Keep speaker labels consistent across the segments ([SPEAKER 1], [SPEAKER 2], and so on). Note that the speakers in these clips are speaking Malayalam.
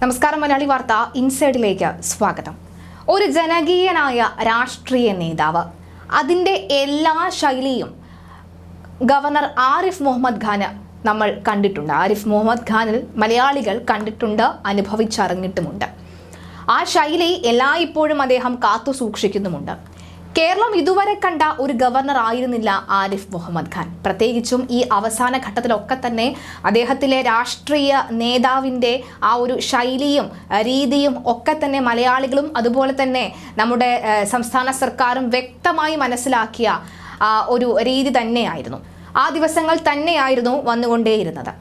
[SPEAKER 1] നമസ്കാരം മലയാളി വാർത്ത ഇൻസൈഡിലേക്ക് സ്വാഗതം. ഒരു ജനകീയനായ രാഷ്ട്രീയ നേതാവ് അതിന്റെ എല്ലാ ശൈലിയും ഗവർണർ ആരിഫ് മുഹമ്മദ് ഖാന് നമ്മൾ കണ്ടിട്ടുണ്ട്. ആരിഫ് മുഹമ്മദ് ഖാനിൽ മലയാളികൾ കണ്ടിട്ടുണ്ട് അനുഭവിച്ചറിഞ്ഞിട്ടുമുണ്ട്. ആ ശൈലി എല്ലായ്പ്പോഴും അദ്ദേഹം കാത്തു സൂക്ഷിക്കുന്നുമുണ്ട്. കേരളം ഇതുവരെ കണ്ട ഒരു ഗവർണർ ആയിരുന്നില്ല ആരിഫ് മുഹമ്മദ് ഖാൻ. പ്രത്യേകിച്ചും ഈ അവസാന ഘട്ടത്തിലൊക്കെ തന്നെ അദ്ദേഹത്തിലെ രാഷ്ട്രീയ നേതാവിന്റെ ആ ഒരു ശൈലിയും രീതിയും ഒക്കെ തന്നെ മലയാളികളും അതുപോലെ തന്നെ നമ്മുടെ സംസ്ഥാന സർക്കാരും വ്യക്തമായി മനസ്സിലാക്കിയ ഒരു രീതി തന്നെയായിരുന്നു. ആ ദിവസങ്ങൾ തന്നെയായിരുന്നു വന്നുകൊണ്ടേയിരുന്നത്.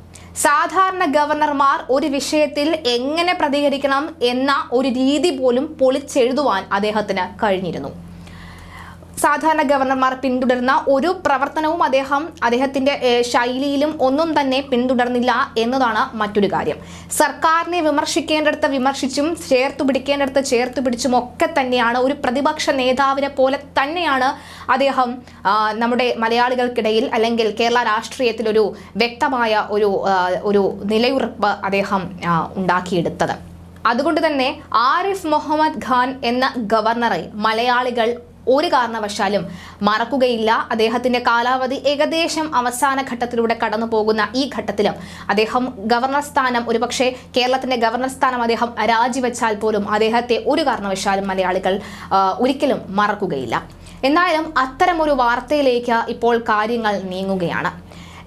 [SPEAKER 1] സാധാരണ ഗവർണർമാർ ഒരു വിഷയത്തിൽ എങ്ങനെ പ്രതികരിക്കണം എന്ന ഒരു രീതി പോലും പൊളിച്ചെഴുതുവാൻ അദ്ദേഹത്തിന് കഴിഞ്ഞിരുന്നു. സാധാരണ ഗവർണർമാർ പിന്തുടരുന്ന ഒരു പ്രവർത്തനവും അദ്ദേഹം അദ്ദേഹത്തിന്റെ ശൈലിയിലും ഒന്നും തന്നെ പിന്തുടർന്നില്ല എന്നതാണ് മറ്റൊരു കാര്യം. സർക്കാരിനെ വിമർശിക്കേണ്ടടുത്ത് വിമർശിച്ചും ചേർത്തു പിടിക്കേണ്ടടുത്ത് ചേർത്തു പിടിച്ചും ഒക്കെ തന്നെയാണ് ഒരു പ്രതിപക്ഷ നേതാവിനെ പോലെ തന്നെയാണ് അദ്ദേഹം നമ്മുടെ മലയാളികൾക്കിടയിൽ അല്ലെങ്കിൽ കേരള രാഷ്ട്രീയത്തിൽ ഒരു വ്യക്തമായ ഒരു ഒരു നിലയുറപ്പ് അദ്ദേഹം ഉണ്ടാക്കിയെടുത്തത്. അതുകൊണ്ട് തന്നെ ആരിഫ് മുഹമ്മദ് ഖാൻ എന്ന ഗവർണറെ മലയാളികൾ ഒരു കാരണവശാലും മറക്കുകയില്ല. അദ്ദേഹത്തിന്റെ കാലാവധി ഏകദേശം അവസാന ഘട്ടത്തിലൂടെ കടന്നു പോകുന്ന ഈ ഘട്ടത്തിലും അദ്ദേഹം ഗവർണർ സ്ഥാനം ഒരുപക്ഷെ കേരളത്തിന്റെ ഗവർണർ സ്ഥാനം അദ്ദേഹം രാജിവെച്ചാൽ പോലും അദ്ദേഹത്തെ ഒരു കാരണവശാലും മലയാളികൾ ഒരിക്കലും മറക്കുകയില്ല. എന്നാലും അത്തരമൊരു വാർത്തയിലേക്ക് ഇപ്പോൾ കാര്യങ്ങൾ നീങ്ങുകയാണ്.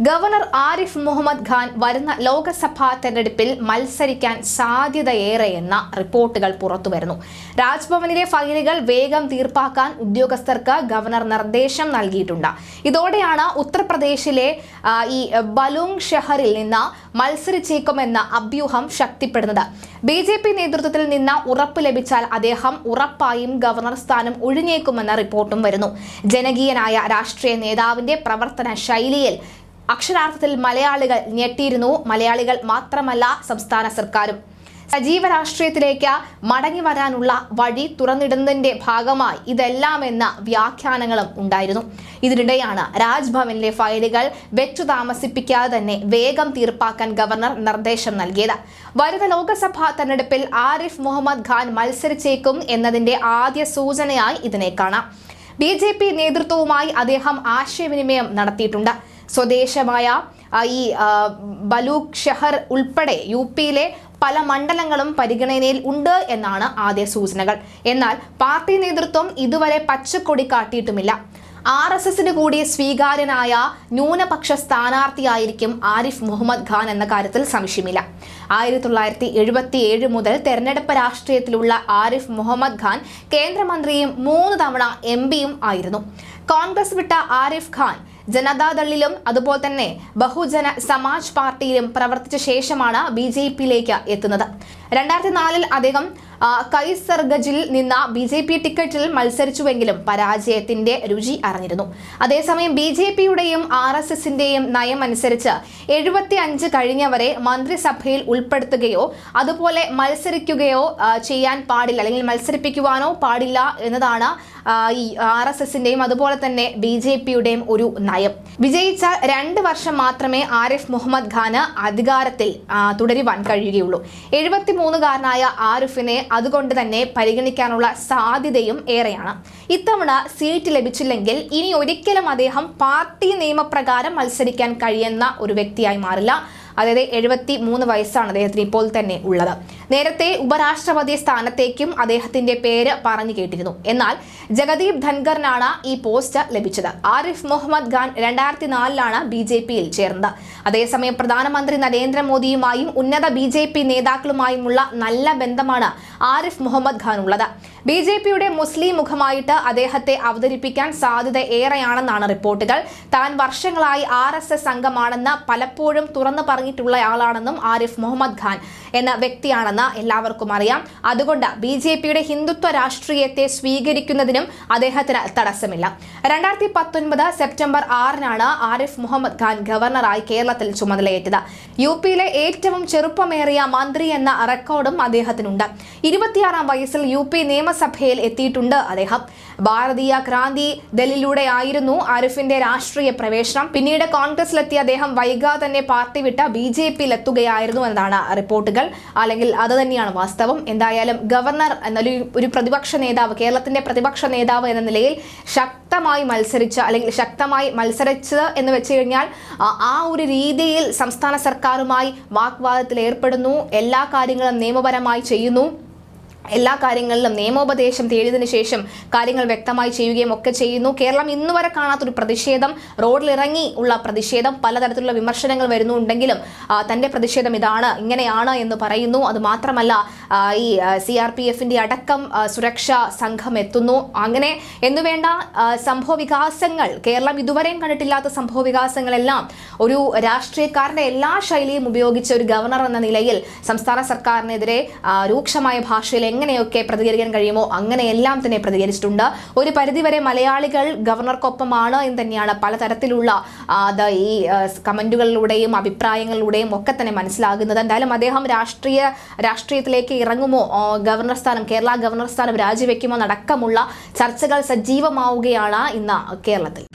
[SPEAKER 1] ഗവർണർ ആരിഫ് മുഹമ്മദ് ഖാൻ വരുന്ന ലോക്സഭാ തെരഞ്ഞെടുപ്പിൽ മത്സരിക്കാൻ സാധ്യതയേറെയെന്ന റിപ്പോർട്ടുകൾ പുറത്തുവരുന്നു. രാജ്ഭവനിലെ ഫയലുകൾ വേഗം തീർപ്പാക്കാൻ ഉദ്യോഗസ്ഥർക്ക് ഗവർണർ നിർദ്ദേശം നൽകിയിട്ടുണ്ട്. ഇതോടെയാണ് ഉത്തർപ്രദേശിലെ ഈ ബലൂങ് ഷെഹറിൽ നിന്ന് മത്സരിച്ചേക്കുമെന്ന അഭ്യൂഹം ശക്തിപ്പെടുന്നത്. ബി ജെ പി നേതൃത്വത്തിൽ നിന്ന് ഉറപ്പ് ലഭിച്ചാൽ അദ്ദേഹം ഉറപ്പായും ഗവർണർ സ്ഥാനം ഒഴിഞ്ഞേക്കുമെന്ന റിപ്പോർട്ടും വരുന്നു. ജനകീയനായ രാഷ്ട്രീയ നേതാവിന്റെ പ്രവർത്തന ശൈലിയിൽ അക്ഷരാർത്ഥത്തിൽ മലയാളികൾ ഞെട്ടിയിരുന്നു. മലയാളികൾ മാത്രമല്ല സംസ്ഥാന സർക്കാരും. സജീവ രാഷ്ട്രീയത്തിലേക്ക് മടങ്ങി വരാനുള്ള വഴി തുറന്നിടുന്നതിന്റെ ഭാഗമായി ഇതെല്ലാം എന്ന വ്യാഖ്യാനങ്ങളും ഉണ്ടായിരുന്നു. ഇതിനിടെയാണ് രാജ്ഭവനിലെ ഫയലുകൾ വെച്ചു താമസിപ്പിക്കാതെ തന്നെ വേഗം തീർപ്പാക്കാൻ ഗവർണർ നിർദ്ദേശം നൽകിയത്. വരുന്ന ലോക്സഭാ തെരഞ്ഞെടുപ്പിൽ ആരിഫ് മുഹമ്മദ് ഖാൻ മത്സരിച്ചേക്കും എന്നതിന്റെ ആദ്യ സൂചനയായി ഇതിനെ കാണാം. ബി നേതൃത്വവുമായി അദ്ദേഹം ആശയവിനിമയം നടത്തിയിട്ടുണ്ട്. സ്വദേശമായ ഈ ആ, ബലൂക്ക് ഷെഹർ ഉൾപ്പെടെ യു പിയിലെ പല മണ്ഡലങ്ങളും പരിഗണനയിൽ ഉണ്ട് എന്നാണ് ആദ്യ സൂചനകൾ. എന്നാൽ പാർട്ടി നേതൃത്വം ഇതുവരെ പച്ചക്കൊടി കാട്ടിയിട്ടുമില്ല. ആർ എസ് എസിന് കൂടി സ്വീകാര്യനായ ന്യൂനപക്ഷ സ്ഥാനാർത്ഥിയായിരിക്കും ആരിഫ് മുഹമ്മദ് ഖാൻ എന്ന കാര്യത്തിൽ സംശയമില്ല. ആയിരത്തി തൊള്ളായിരത്തി എഴുപത്തി ഏഴ് മുതൽ തെരഞ്ഞെടുപ്പ് രാഷ്ട്രീയത്തിലുള്ള ആരിഫ് മുഹമ്മദ് ഖാൻ കേന്ദ്രമന്ത്രിയും മൂന്ന് തവണ എം പിയും ആയിരുന്നു. കോൺഗ്രസ് വിട്ട ആരിഫ് ഖാൻ ജനതാദളിലും അതുപോലെ തന്നെ ബഹുജന സമാജ് പാർട്ടിയിലും പ്രവർത്തിച്ച ശേഷമാണ് ബി ജെ പിയിലേക്ക് എത്തുന്നത്. രണ്ടായിരത്തി നാലിൽ അദ്ദേഹം കൈസർഗജിൽ നിന്ന ബി ജെ പി ടിക്കറ്റിൽ മത്സരിച്ചുവെങ്കിലും പരാജയത്തിന്റെ രുചി അറിഞ്ഞിരുന്നു. അതേസമയം ബി ജെ പിയുടെയും ആർ എസ് എസിന്റെയും നയം അനുസരിച്ച് എഴുപത്തി അഞ്ച് കഴിഞ്ഞവരെ മന്ത്രിസഭയിൽ ഉൾപ്പെടുത്തുകയോ അതുപോലെ മത്സരിക്കുകയോ ചെയ്യാൻ പാടില്ല. അല്ലെങ്കിൽ മത്സരിപ്പിക്കുവാനോ പാടില്ല എന്നതാണ് ഈ ആർ എസ് എസിന്റെയും അതുപോലെ തന്നെ ബി ജെ പിയുടെയും ഒരു നയം. വിജയിച്ചാൽ രണ്ട് വർഷം മാത്രമേ ആരിഫ് മുഹമ്മദ് ഖാന് അധികാരത്തിൽ തുടരുവാൻ കഴിയുകയുള്ളൂ. എഴുപത്തിമൂന്നുകാരനായ ആരിഫിനെ അതുകൊണ്ട് തന്നെ പരിഗണിക്കാനുള്ള സാധ്യതയും ഏറെയാണ്. ഇത്തവണ സീറ്റ് ലഭിച്ചില്ലെങ്കിൽ ഇനി ഒരിക്കലും അദ്ദേഹം പാർട്ടി നിയമപ്രകാരം മത്സരിക്കാൻ കഴിയുന്ന ഒരു വ്യക്തിയായി മാറില്ല. അതായത് എഴുപത്തി മൂന്ന് വയസ്സാണ് അദ്ദേഹത്തിന് ഇപ്പോൾ തന്നെ ഉള്ളത്. നേരത്തെ ഉപരാഷ്ട്രപതി സ്ഥാനത്തേക്കും അദ്ദേഹത്തിന്റെ പേര് പറഞ്ഞു കേട്ടിരുന്നു. എന്നാൽ ജഗദീപ് ധൻഖറിനാണ് ഈ പോസ്റ്റ് ലഭിച്ചത്. ആരിഫ് മുഹമ്മദ് ഖാൻ രണ്ടായിരത്തി നാലിലാണ് ബി ജെ പിയിൽ ചേർന്നത്. അതേസമയം പ്രധാനമന്ത്രി നരേന്ദ്രമോദിയുമായും ഉന്നത ബി ജെ പി നേതാക്കളുമായുമുള്ള നല്ല ബന്ധമാണ് ആരിഫ് മുഹമ്മദ് ഖാൻ ഉള്ളത് ബി ജെ പിയുടെ മുസ്ലിം മുഖമായിട്ട് അദ്ദേഹത്തെ അവതരിപ്പിക്കാൻ സാധ്യത ഏറെയാണെന്നാണ് റിപ്പോർട്ടുകൾ. താൻ വർഷങ്ങളായി ആർ എസ് എസ് അംഗമാണെന്ന് പലപ്പോഴും തുറന്നു പറഞ്ഞിട്ടുള്ള ആളാണെന്നും ആരിഫ് മുഹമ്മദ് ഖാൻ എന്ന വ്യക്തിയാണെന്ന് എല്ലാവർക്കും അറിയാം. അതുകൊണ്ട് ബി ജെ പിയുടെ ഹിന്ദുത്വ രാഷ്ട്രീയത്തെ സ്വീകരിക്കുന്നതിനും അദ്ദേഹത്തിന് തടസ്സമില്ല. രണ്ടായിരത്തി പത്തൊൻപത് സെപ്റ്റംബർ ആറിനാണ് ആരിഫ് മുഹമ്മദ് ഖാൻ ഗവർണറായി കേരളത്തിൽ ചുമതലയേറ്റത്. യു പിയിലെ ഏറ്റവും ചെറുപ്പമേറിയ മന്ത്രി എന്ന റെക്കോർഡും അദ്ദേഹത്തിനുണ്ട്. ഇരുപത്തിയാറാം വയസ്സിൽ യു പി നിയമസഭ നിയമസഭയിൽ എത്തിയിട്ടുണ്ട്. അദ്ദേഹം ഭാരതീയ ക്രാന്തി ദലിലൂടെ ആയിരുന്നു ആരിഫിന്റെ രാഷ്ട്രീയ പ്രവേശനം. പിന്നീട് കോൺഗ്രസിലെത്തിയ അദ്ദേഹം വൈകാതെ തന്നെ പാർട്ടി വിട്ട ബി ജെ പിയിൽ എത്തുകയായിരുന്നു എന്നതാണ് റിപ്പോർട്ടുകൾ. അല്ലെങ്കിൽ അത് തന്നെയാണ് വാസ്തവം. എന്തായാലും ഗവർണർ എന്നൊരു ഒരു പ്രതിപക്ഷ നേതാവ് കേരളത്തിന്റെ പ്രതിപക്ഷ നേതാവ് എന്ന നിലയിൽ ശക്തമായി മത്സരിച്ച അല്ലെങ്കിൽ ശക്തമായി മത്സരിച്ചത് എന്ന് വെച്ച് കഴിഞ്ഞാൽ ആ ഒരു രീതിയിൽ സംസ്ഥാന സർക്കാരുമായി വാഗ്വാദത്തിൽ ഏർപ്പെടുന്നു. എല്ലാ കാര്യങ്ങളും നിയമപരമായി ചെയ്യുന്നു. എല്ലാ കാര്യങ്ങളിലും നിയമോപദേശം തേടിയതിനു ശേഷം കാര്യങ്ങൾ വ്യക്തമായി ചെയ്യുകയും ഒക്കെ ചെയ്യുന്നു. കേരളം ഇന്ന് വരെ കാണാത്തൊരു പ്രതിഷേധം റോഡിലിറങ്ങി ഉള്ള പ്രതിഷേധം പലതരത്തിലുള്ള വിമർശനങ്ങൾ വരുന്നുണ്ടെങ്കിലും തന്റെ പ്രതിഷേധം ഇതാണ് ഇങ്ങനെയാണ് എന്ന് പറയുന്നു. അത് മാത്രമല്ല ഈ സി ആർ പി എഫിന്റെ അടക്കം സുരക്ഷാ സംഘം എത്തുന്നു. അങ്ങനെ എന്നുവേണ്ട സംഭവ വികാസങ്ങൾ കേരളം ഇതുവരെയും കണ്ടിട്ടില്ലാത്ത സംഭവ വികാസങ്ങളെല്ലാം ഒരു രാഷ്ട്രീയക്കാരന്റെ എല്ലാ ശൈലിയും ഉപയോഗിച്ച ഒരു ഗവർണർ എന്ന നിലയിൽ സംസ്ഥാന സർക്കാരിനെതിരെ രൂക്ഷമായ ഭാഷയിൽ എങ്ങനെയൊക്കെ പ്രതികരിക്കാൻ കഴിയുമോ അങ്ങനെയെല്ലാം തന്നെ പ്രതികരിച്ചിട്ടുണ്ട്. ഒരു പരിധിവരെ മലയാളികൾ ഗവർണർക്കൊപ്പമാണ് എന്ന് തന്നെയാണ് പലതരത്തിലുള്ള ഈ കമന്റുകളിലൂടെയും അഭിപ്രായങ്ങളിലൂടെയും ഒക്കെ തന്നെ മനസ്സിലാകുന്നത്. എന്തായാലും അദ്ദേഹം രാഷ്ട്രീയ രാഷ്ട്രീയത്തിലേക്ക് ഇറങ്ങുമോ? ഗവർണർ സ്ഥാനം കേരള ഗവർണർ സ്ഥാനം രാജിവെക്കുമോ അടക്കമുള്ള ചർച്ചകൾ സജീവമാവുകയാണ് ഇന്ന് കേരളത്തിൽ.